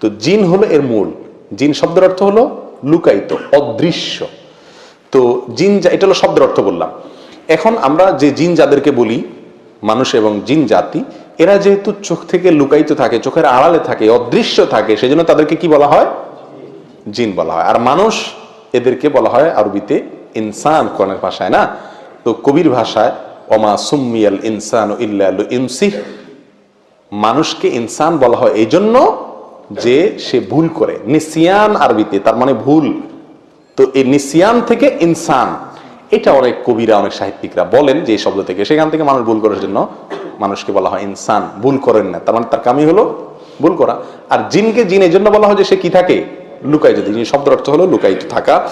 তো জিন হলো এর মূল। জিন শব্দের অর্থ হলো লুকায়িত, অদৃশ্য। তো জিন এটা হলো শব্দের অর্থ বললাম। এখন আমরা যে জিন যাদেরকে বলি, মানুষ এবং জিন জাতি, এরা যেহেতু চোখ থেকে লুকায়িত থাকে, চোখের আড়ালে থাকে, অদৃশ্য থাকে, সেজন্য তাদেরকে কি বলা হয়? জিন বলা হয়। আর মানুষ এদেরকে বলা হয় আরবিতে ইনসান, কোরআনের ভাষায় না? তো কবির ভাষায় অমা সুম্মিয়াল ইনসান ইল্লাল ইনসিহ মানুষকে ইনসান বলা হয়। এই জন্য যে সে ভুল করে। নিসিয়ান আরবিতে, তার মানে ভুল। তো এই নিসিয়ান থেকে ইনসান, এটা অনেক কবিরা, অনেক সাহিত্যিকরা বলেন যে এই শব্দ থেকে। সেখান থেকে মানুষ ভুল করার জন্য মানুষকে বলা হয় ইনসান, ভুল করেন না। তার মানে তার কামই হলো ভুল করা। আর জিনকে জিন এই জন্য বলা হয় যে সে কি থাকে? লুকায়িত। জিন শব্দের অর্থ হলো লুকায়িত থাকা।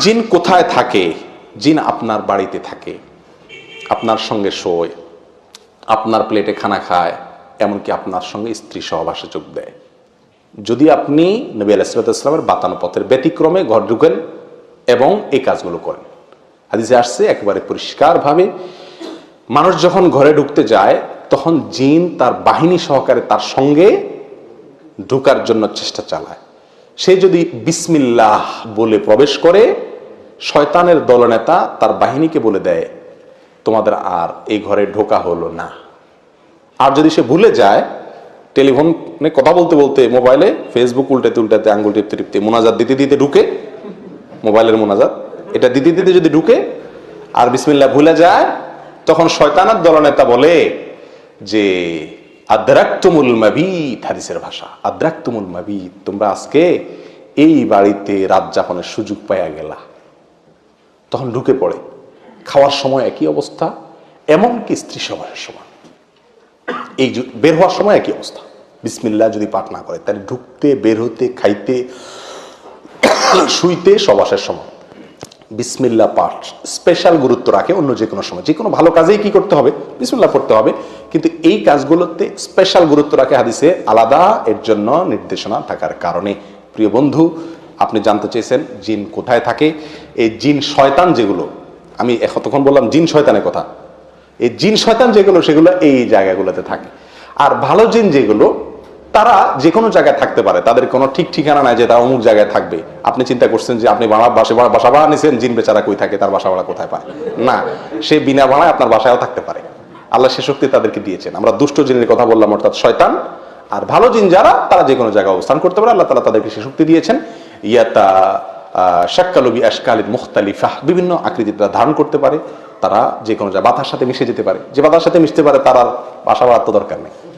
জিন কোথায় থাকে? জিন আপনার বাড়িতে থাকে। আপনার সঙ্গে শোয়। আপনার প্লেটে খানা খায়। এমনকি আপনার সঙ্গে স্ত্রী সহবাসে যোগ দেয়। যদি আপনি নবী আলাইসালামের বাতানো পথের ব্যতিক্রমে ঘর ঢুকেন এবং এই কাজগুলো করেন। হাদিসে আসছে, একেবারে পরিষ্কারভাবে, মানুষ যখন ঘরে ঢুকতে যায়, তখন জিন তার বাহিনী সহকারে তার সঙ্গে ঢুকার জন্য চেষ্টা চালায়। সে যদি বিসমিল্লাহ বলে প্রবেশ করে, শয়তানের দলনেতা তার বাহিনীকে বলে দেয়, তোমাদের আর এই ঘরে ঢোকা হলো না। আর যদি সে ভুলে যায়, টেলিফোনে কথা বলতে বলতে মোবাইলে ফেসবুক উল্টাতে উল্টাতে আঙ্গুল টিপতে টিপতে মোনাজাত দিতে দিতে ঢুকে, মোবাইলের মোনাজাত, এটা দিতে দিতে যদি ঢুকে আর বিসমিল্লাহ ভুলে যায়, তখন শয়তানের দলনেতা বলে যে, আদ্রাক্তুমুল মাবিদ হাদিসের ভাষা, আদ্রাক্তুমুল মাবিদ তোমরা আজকে এই বাড়িতে রাত যাপনের সুযোগ পাইয়া গেলা। তখন ঢুকে পড়ে। খাওয়ার সময় একই অবস্থা, এমনকি স্ত্রী সবার সময় এই বের হওয়ার সময় একই অবস্থা। বিসমিল্লাহ যদি পাঠ না করে, তাহলে ঢুকতে, বের হতে, খাইতে, শুইতে সবাসের সময়। বিসমিল্লা পাঠ স্পেশাল গুরুত্ব রাখে অন্য যে কোনো সময়। যে কোনো ভালো কাজেই কি করতে হবে? বিসমিল্লা পড়তে হবে। কিন্তু এই কাজগুলোতে স্পেশাল গুরুত্ব রাখে হাদিসে আলাদা এর জন্য নির্দেশনা থাকার কারণে। প্রিয় বন্ধু, আপনি জানতে চেয়েছেন জিন কোথায় থাকে? এই জিন শয়তান যেগুলো, আমি এতক্ষণ বললাম জিন শয়তানের কথা। এই জিন শয়তান যেগুলো, সেগুলো এই জায়গাগুলোতে থাকে। আর ভালো জিন যেগুলো, তারা যে কোনো জায়গায় থাকতে পারে। তাদের কোনো ঠিক ঠিকানা নাই যে তারা অমুক জায়গায় থাকবে। আপনি চিন্তা করছেন যে আপনি ভাড়া বাসা ভাড়া বাসা ভাড়া নিছেন, জিন বেচারা কই থাকে, তার বাসা ভাড়া কোথায় পায়? না, সে বিনা ভাড়ায় আপনার বাসায়ও থাকতে পারে। আল্লাহ সে শক্তি তাদেরকে দিয়েছেন। আমরা দুষ্ট জিনের কথা বললাম, অর্থাৎ শয়তান। আর ভালো জিন যারা, তারা যে কোনো জায়গায় অবস্থান করতে পারে। আল্লাহ তালা তাদেরকে সে শক্তি দিয়েছেন। ইয়াতা শাক্কালবি আশকালিদ মুখতালিফাহ। বিভিন্ন আকৃতি তারা ধারণ করতে পারে। তারা যে কোনো বাতার সাথে মিশে যেতে পারে। যে বাতার সাথে মিশতে পারে, তার আর বাসা বাড়ার তো দরকার নেই।